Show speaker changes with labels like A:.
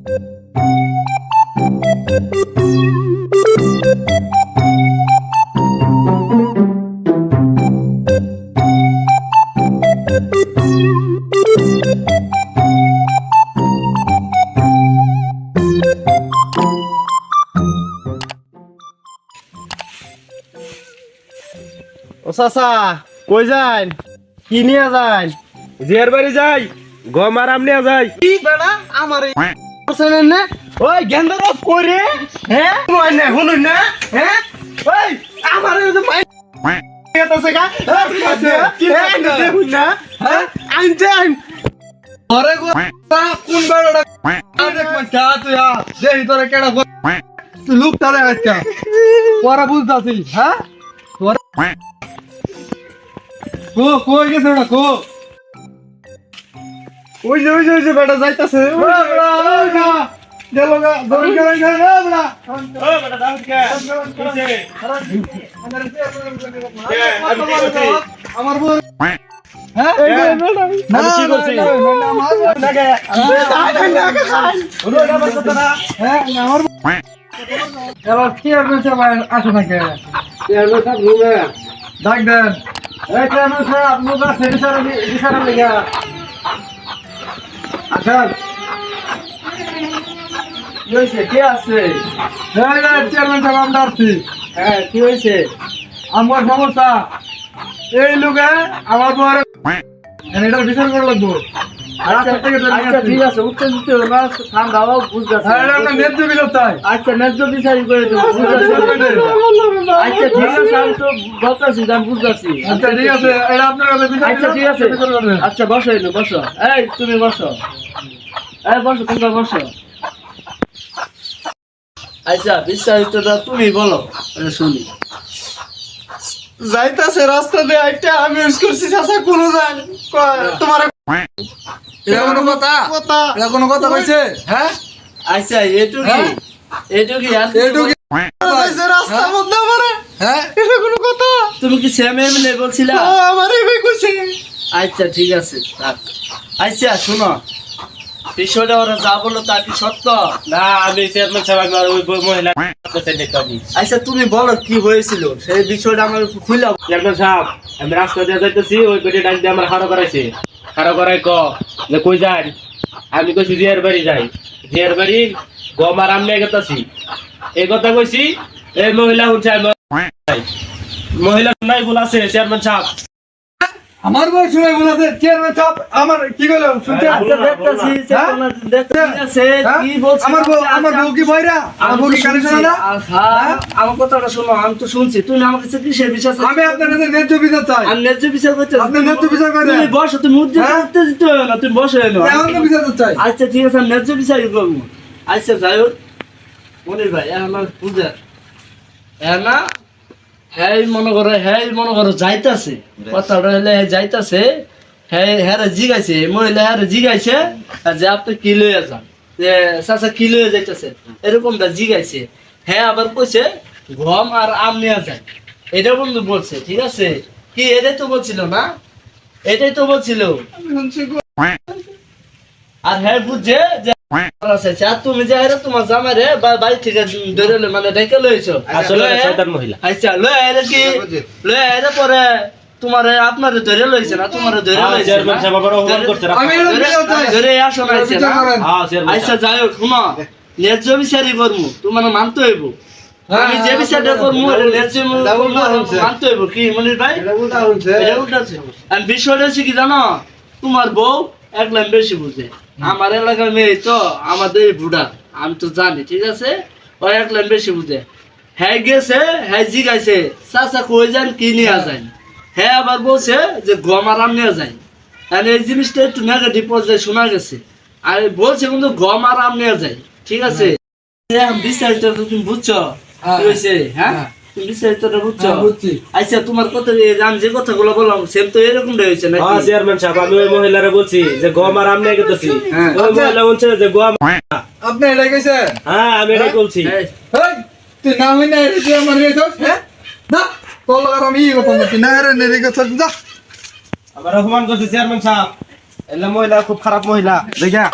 A: ও চাচা কই যান কি নিয়ে যান
B: জিয়ার বাড়ি যাই গম আরাম নিয়ে যাই
A: কি বেড়া আমার শোনেন না? ওই গেন্দার অফ করে হ্যাঁ মই না শুনুন না হ্যাঁ ওই আমার যে মাই এতাছে ওই যে ওই যে ওই যে বেটা যাইতাছে ওই যে বেটা, ওই না গেল গা দৌড় গেল গেল বেটা
B: ও বেটা দাউদ কে কিছে
C: আমার বউ হ্যাঁ
A: এই যে বেটা
C: না
B: আমি কি করছি?
C: না, না, না, আমার
B: নাগে ওরে আমার কথা না
C: হ্যাঁ না, আমার এবার কি আর বলছে ভাই আসো না কে ডাক দেন এই কেন স্যার আপনার কাছে বিচার বিচার লেগে
A: কি হয়েছে? কে আছে?
C: হ্যাঁ যে চেয়ারম্যান সাহেব আমরা আসছি
A: হ্যাঁ কি হয়েছে?
C: আমার সমস্যা। এই লোকে আমার বউয়ের এটার বিচার করা লাগবো।
A: আচ্ছা আচ্ছা ঠিক আছে উঠতে দিতে হবে না ঠান্ডা হওয়া বুঝতেছে।
C: হ্যাঁ এটা একটা ন্যায্য বিলোপ চাই।
A: আচ্ছা ন্যায্য বিচারি করে দেবো আচ্ছা ঠিক আছে। আমি তো বলতেছি আমি বুঝতেছি।
C: আচ্ছা ঠিক আছে এটা আপনার কাছে
A: আচ্ছা ঠিক আছে। আচ্ছা বসো এনে বসো। এই তুমি বসো। এই বসো তোমরা বসো। আচ্ছা বিস্তারিতটা তুমি বলো আমি শুনি।
D: যাইতাছে রাস্তা দিয়ে আইটা আমি ইউজ করছি চাচা কোনো যান তোমার
C: এটা কোনো কথা?
D: কথা।
C: এটা কোনো কথা কইছে? হ্যাঁ?
A: আচ্ছা এটুকি
C: হ্যাঁ?
A: আর
C: হ্যাঁ।
D: এটা কোনো কথা?
A: তুমি কি সেম এমএলএ বলছিলা?
D: ও, আমার কইছে।
A: আচ্ছা ঠিক আছে থাক। আচ্ছা শোনো। বিষয়টা ওরা যা বলল তা কি সত্য?
B: না আমি চেয়ারম্যান সাহেব ওই মহিলা
A: আচ্ছা তুমি বলো কি হয়েছিল? সেই বিষয়টা আমার একটু খুলে
B: চেয়ারম্যান সাহেব আমি রাস্তা দিয়ে যাইতেছি ওই পেটে ডাক দিয়ে আমার হারো করাইছে হারো করাই ক কই যাই? আমি কইছি জিয়ার বাড়ি যাই। জিয়ার বাড়ি গম আমি নিয়ে গেতাছি। এই কথা কইছি, এই মহিলা আমি মহিলা নাই বলাছে চেয়ারম্যান সাহেব।
C: আমার বউ শুনে বলেছে চেয়ারম্যান সাহেব আমার কি কইলো শুনতে
A: আচ্ছা দেখতেছি
C: হ্যাঁ?
A: দেখতেছি
C: হ্যাঁ?
A: কি বলছে
C: আমার বউ আমার বউ কি বইরা? আমার বউ কি কানে শোনে না?
A: হ্যাঁ? আমার কথাটা শোনো আমি তো শুনছি তুমি আমার কাছে কিসের বিশ্বাস
C: আমি আপনার কাছে ন্যায্য বিচার চাই।
A: আমি ন্যায্য বিচার করতে
C: আপনি ন্যায্য বিচার করেন।
A: তুমি বসো তুমি উদ্যোগ
C: হ্যাঁ?
A: করতে দিতে হবে না তুমি বসো এনো।
C: এখন তো বিচার চাই।
A: আচ্ছা ঠিক আছে আমি ন্যায্য বিচারই করব। আচ্ছা যাই হোক মনির ভাই এখন হ্যাঁ না হ্যাঁ মনে করো হ্যাঁ মনে করো যাইতাছে। কথাটা হলে যাইতাছে হ্যাঁ হ্যাঁ জিগাইছে মহিলা হ্যাঁ জিগাইছে যে আপনি কি লইয়া যান? যে চাচা কি লইয়া যাইতাছে? এরকমটা জিগাইছে। হ্যাঁ আবার কইছে গম আর আম নেওয়া যায় এটা বন্ধু বলছে ঠিক আছে? কি এটাই তো বলছিল না? এটাই তো বলছিল। আর হ্যাঁ বুঝছে যে তুমি যে আরে তোমার জামাই রে বা- বাড়ি থেকে ধরে মানে ডেকে লইছো?
B: আসলে
A: লয়ে-
B: শয়তান মহিলা।
A: আচ্ছা লয়ে আইলে কি? লয়ে আইলে পরে তোমারে আপনারে ধরে লইছে না তোমারে ধরে
B: হ্যাঁ,
A: লইছে
C: আমি
A: ধরে- আসো না
B: হ্যাঁ
A: আচ্ছা যাই হোক শুনো। ন্যায্য বিচারই করমু তোমার মানতে হইব।
C: হ্যাঁ,
A: আমি যে বিচারটা করমু ন্যায্য। মানতে হইব। কি মনির ভাই। আর বিষয়টা হচ্ছে কি জানো? তোমার বউ এক লাইন বেশি বুঝে। আমার এলাকার মেয়ে তো আমাদের বুড়া আমি তো জানি ঠিক আছে? ও এক লাইন বেশি বুঝে। হ্যাঁ গেছে হ্যাঁ জিগাইছে চাচা কই যান কি নিয়ে যান হ্যাঁ আবার বলছে যে গম আরাম নিয়ে যাই আর এই জিনিসটা একটু নেগেটিভ পর্যায়ে শোনা গেছে। আর বলছে কিন্তু গম আরাম নিয়ে যাই ঠিক আছে? এখন বিস্তারিত তুমি বুঝছ
C: হ্যাঁ,
A: হ্যাঁ। বিস্তারিতটা বুঝছ। আচ্ছা তোমার কথা আমি যে কথাগুলো বললাম সেম তো এরকম হয়েছে নাকি?
B: হ্যাঁ চেয়ারম্যান সাহেব আমি ওই মহিলারে বলছি যে গম আরাম নিয়ে গেতেছি
A: হ্যাঁ।
B: ওই মহিলা বলছে যে গম
C: আপনি এটা কইছে
B: হ্যাঁ আমি বলছি।
C: তুই না হই না এটা তুই আমার নিয়ে যাস হ্যাঁ? না তোর লাগার আমি ই কথা বলছি না রে কথা যা।
B: আমার অপমান করছে চেয়ারম্যান সাহেব। এলা মহিলা খুব খারাপ মহিলা দেখা?